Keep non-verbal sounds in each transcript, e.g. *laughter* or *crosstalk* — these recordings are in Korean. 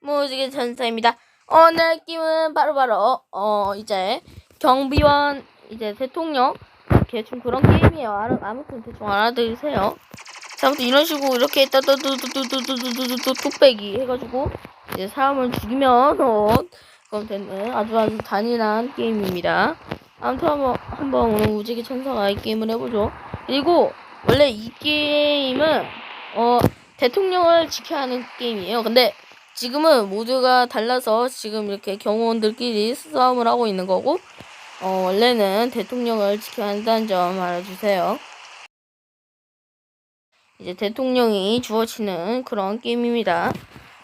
무지개 전사입니다. 오늘 게임은 바로바로 어 이제 경비원 이제 대통령 대충 그런 게임이에요. 아무- 아무튼 대충 알아들으세요. 자, 아무튼 이런 식으로 이렇게 따뚜뚜뚜뚜뚜뚜뚜뚜 뚝배기 해가지고 이제 사람을 죽이면 어 그럼 되는 아주 아주 단일한 게임입니다. 아무튼 한번 한번 오늘 무지개 천사가 이 게임을 해보죠. 그리고 원래 이 게임은 어 대통령을 지켜야 하는 게임이에요. 근데 지금은 모두가 달라서 지금 이렇게 경호원들끼리 싸움을 하고 있는 거고, 어, 원래는 대통령을 지켜야 한다는 점 알아주세요. 이제 대통령이 주어지는 그런 게임입니다.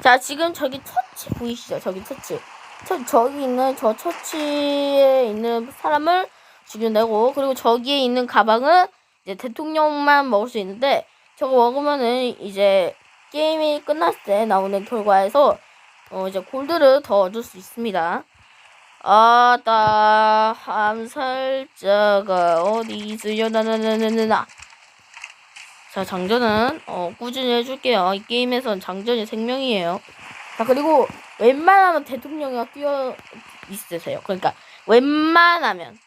자, 지금 저기 처치 보이시죠? 저기 처치. 저, 저기 있는 저 처치에 있는 사람을 되고, 그리고 저기에 있는 가방은 이제 대통령만 먹을 수 있는데, 저거 먹으면은 이제 게임이 끝났을 때 나오는 결과에서 어 이제 골드를 더 얻을 수 있습니다. 아따 암살자가 어디 있으려 나나나나나 자 장전은 어 꾸준히 해줄게요. 이 게임에선 장전이 생명이에요. 자 그리고 웬만하면 대통령이 뛰어 있으세요. 그러니까 웬만하면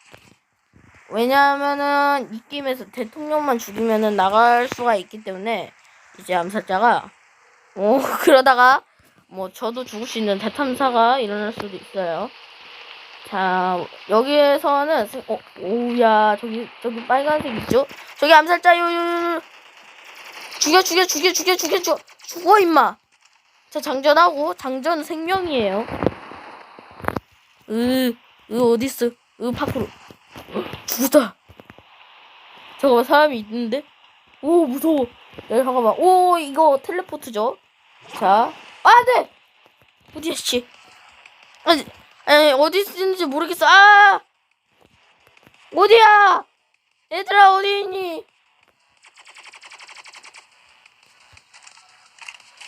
왜냐하면은 이 게임에서 대통령만 죽이면은 나갈 수가 있기 때문에 이제 암살자가 어 *laughs* 그러다가 뭐 저도 죽을 수 있는 대탐사가 일어날 수도 있어요. 자 여기에서는 세- 어 오야 저기 저기 빨간색 있죠? 저기 암살자 요요 죽여 죽여 죽여 죽여 죽여 죽여 죽어 임마. 자 장전하고 장전 생명이에요. 으으 어딨어? 으 밖으로 죽었다. 잠깐만 사람이 있는데? 오 무서워. 야 잠깐만. 오 이거 텔레포트죠? 자, 아 네. 어디야 씨? 아니, 어디 있는지 모르겠어. 아 어디야? 얘들아 어디 있니?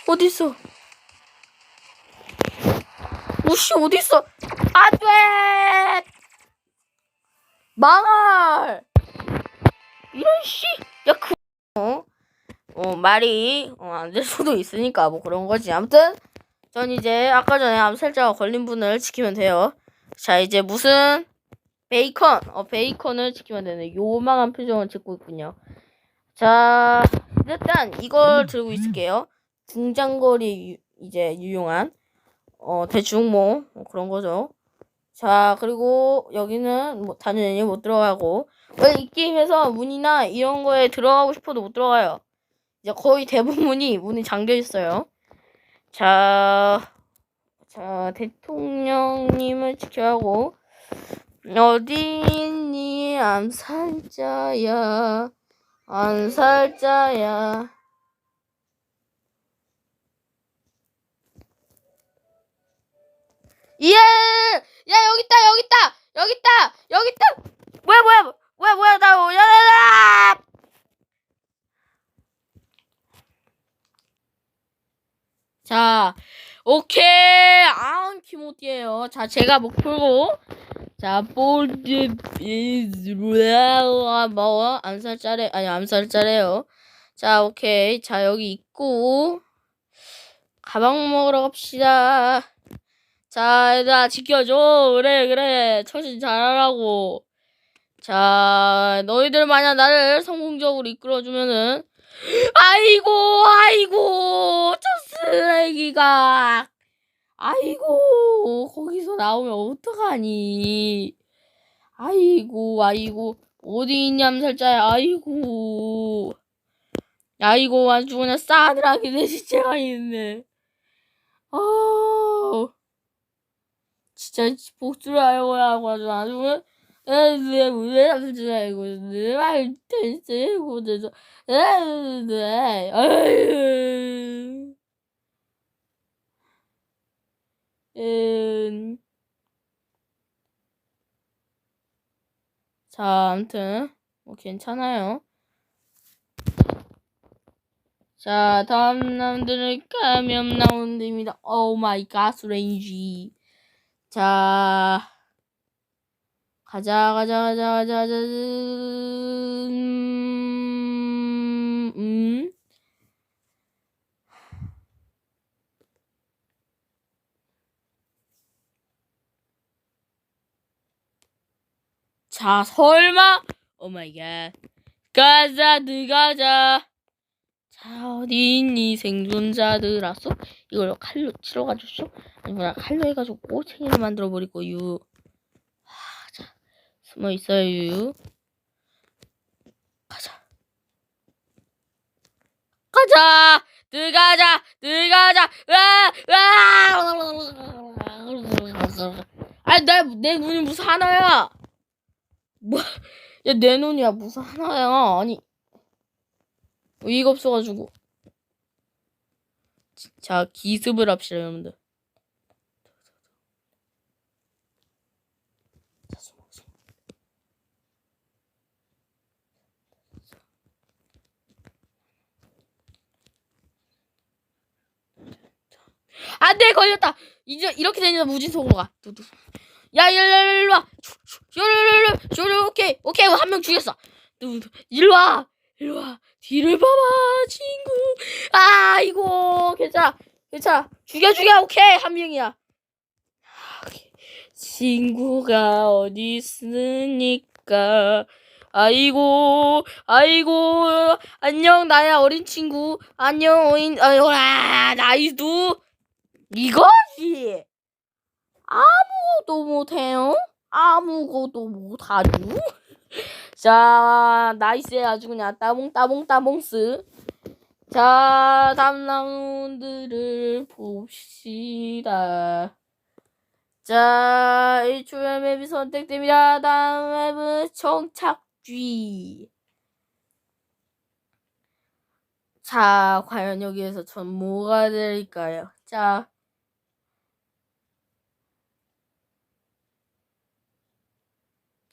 어디 있어? 오씨 어디 있어? 안돼! 망할! 이런 씨! 말이 어, 안 될 수도 있으니까 뭐 그런 거지. 아무튼 전 이제 아까 전에 암살자가 걸린 분을 지키면 돼요. 자, 이제 무슨 베이컨, 어 베이컨을 지키면 되는 요망한 표정을 짓고 있군요. 자, 일단 이걸 들고 있을게요. 중장거리 유- 이제 유용한 어 대충 뭐 어, 그런 거죠. 자, 그리고 여기는 뭐 당연히 못 들어가고 원래 이 게임에서 문이나 이런 거에 들어가고 싶어도 못 들어가요. 이제 거의 대부분이 문이 잠겨 있어요. 자, 자 대통령님을 지켜야 하고 어디 있니 암살자야 암살자야 예! 야 여기 있다 여기 있다 여기 있다 여기 있다 뭐야 뭐야 뭐야 뭐야 나 뭐야 나, 나! 자, 오케이. 아, 키모티예요. 자, 제가 목표고. 자, 볼드 is 뭐 암살자래 아니 암살자래요. 자, 오케이. 자, 여기 있고 가방 먹으러 갑시다. 자, 얘들아 지켜줘. 그래, 그래. 처신 잘하라고. 자, 너희들 만약 나를 성공적으로 이끌어주면은 아이고, 아이고, 저 쓰레기가. 아이고, 거기서 나오면 어떡하니. 아이고, 아이고, 어디 있냐, 암살자야, 아이고. 아이고, 아주 그냥 싸늘하게 내 시체가 있네. 아 진짜 복수를 하려고 아주 아주 그냥 내 무대 남줄 알고 내말 됐고 돼서 네 아유 음. 자, 아무튼 뭐 괜찮아요. 자, 다음 남들은 감염 라운드입니다. 오 마이 갓, 레인지. 자, 가자 가자 가자 가자 가자. 음, 음. 자 설마? Oh 오마이갓 가자 들가자. 자 어디 있니 생존자들아서? 이걸로 칼로 치러 가지고 아니구나 칼로 해가지고 뭐 꼬챙이를 만들어버리고 유. 숨어 있어요, 유. 가자. 가자! 들어가자! 들어가자! 으아! 으아! 아니, 내, 내 눈이 무슨 하나야! 뭐, 야, 내 눈이야, 무슨 하나야. 아니, 의의가 없어가지고. 자, 기습을 합시다, 여러분들. 자, 숨어, 숨어. 안 돼, 걸렸다! 이제, 이렇게 되니까 무진속으로 가. 두두. 야, 일로, 와! 일로, 일로, 오케이, 오케이, 한 명 죽였어. 두두. 일로 와! 일로 와. 뒤를 봐봐, 친구. 아, 이거, 괜찮아. 괜찮아. 죽여, 죽여, 오케이. 한 명이야. 아. 친구가 어디 있으니까. 아이고, 아이고, 안녕, 나야, 어린 친구. 안녕, 어린, 아이고라, 나이도. 이거지. 아무것도 못해요. 아무것도 못하죠. *laughs* 자, 나이스에 아주 그냥 따봉 따봉 따봉스. 자, 다음 라운드를 봅시다. 자, 1초의 맵이 선택됩니다. 다음 맵은 정착쥐. 자, 과연 여기에서 전 뭐가 될까요? 자,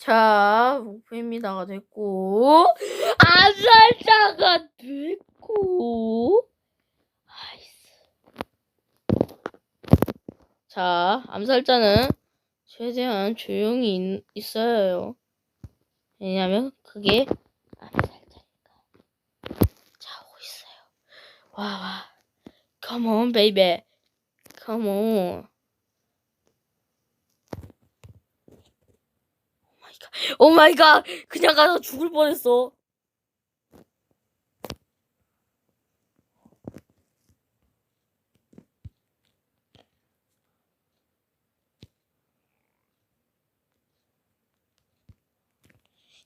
자, 목표입니다가 됐고, 암살자가 됐고. 자, 암살자는 최대한 조용히 있, 있어야 해요. 왜냐면 그게 암살자니까. 자, 오고 있어요. 와, 와. Come on, baby. Come on. *laughs* 오 마이 갓. 그냥 가서 죽을 뻔했어.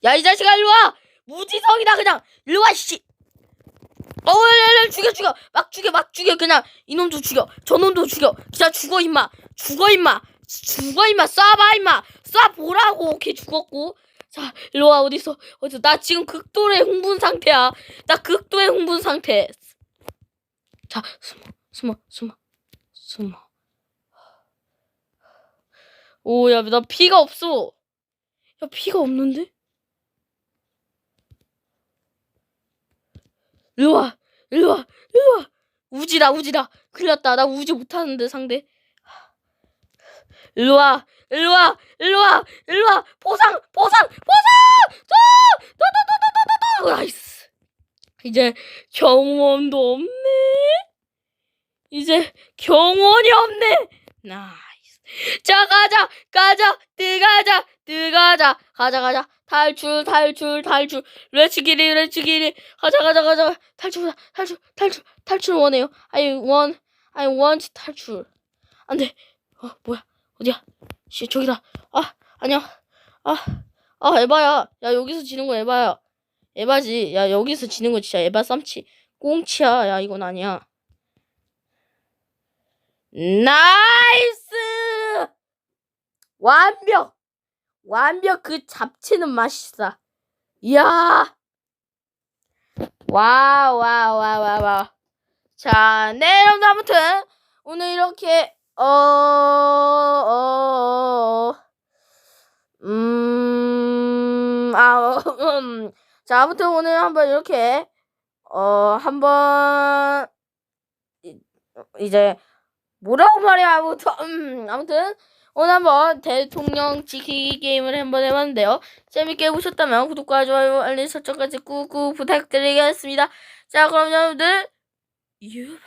야, 이 자식아, 일로 와! 무지성이다, 그냥! 일로 와, 씨! 어, 야, 야, 죽여, 죽여! 막 죽여, 막 죽여, 그냥! 이놈도 죽여! 저놈도 죽여! 그냥 죽어, 임마! 죽어, 임마! 죽어, 임마! 쏴봐, 임마! 쏴 보라고! 오케이, 죽었고. 자, 일로 와, 어딨어? 어딨어? 나 지금 극도의 흥분 상태야. 나 극도의 흥분 상태. 자, 숨어, 숨어, 숨어, 숨어. 오, 야, 나 피가 없어. 야, 피가 없는데? 일로 와, 일로 와, 일로 와. 우지다, 우지다. 큰일 났다. 나 우지 못하는데, 상대. 일로 와, 일로 와, 일로 와, 일로 와. 보상, 보상, 보상! 또, 또. 나이스. 이제 경원도 없네. 이제 경원이 없네. 나이스. 자, 가자, 가자, 들어가자, 들어가자. 가자, 가자. 탈출, 탈출, 탈출. 렛츠기리, 렛츠기리. 가자, 가자, 가자. 탈출, 탈출, 탈출, 탈출 원해요. I want, I want 탈출. 안 돼. 어, 뭐야. 어디야? 씨, 저기다. 아, 아니야. 아, 아, 에바야. 야, 여기서 지는 거 에바야. 에바지. 야, 여기서 지는 거 진짜 에바 쌈치. 꽁치야. 야, 이건 아니야. 나이스! 완벽! 완벽 그 잡채는 맛있어. 이야! 와, 와, 와, 와, 와. 자, 네, 여러분, 아무튼, 오늘 이렇게, 어, 어, 어, 음, 아, 어, 음. 자, 아무튼 오늘 한번 이렇게, 어, 한번, 이- 이제, 뭐라고 말이야, 아무튼, 음, 아무튼, 오늘 한번 대통령 지키기 게임을 한번 해봤는데요. 재밌게 보셨다면 구독과 좋아요, 알림 설정까지 꾹꾹 부탁드리겠습니다. 자, 그럼 여러분들, 유바.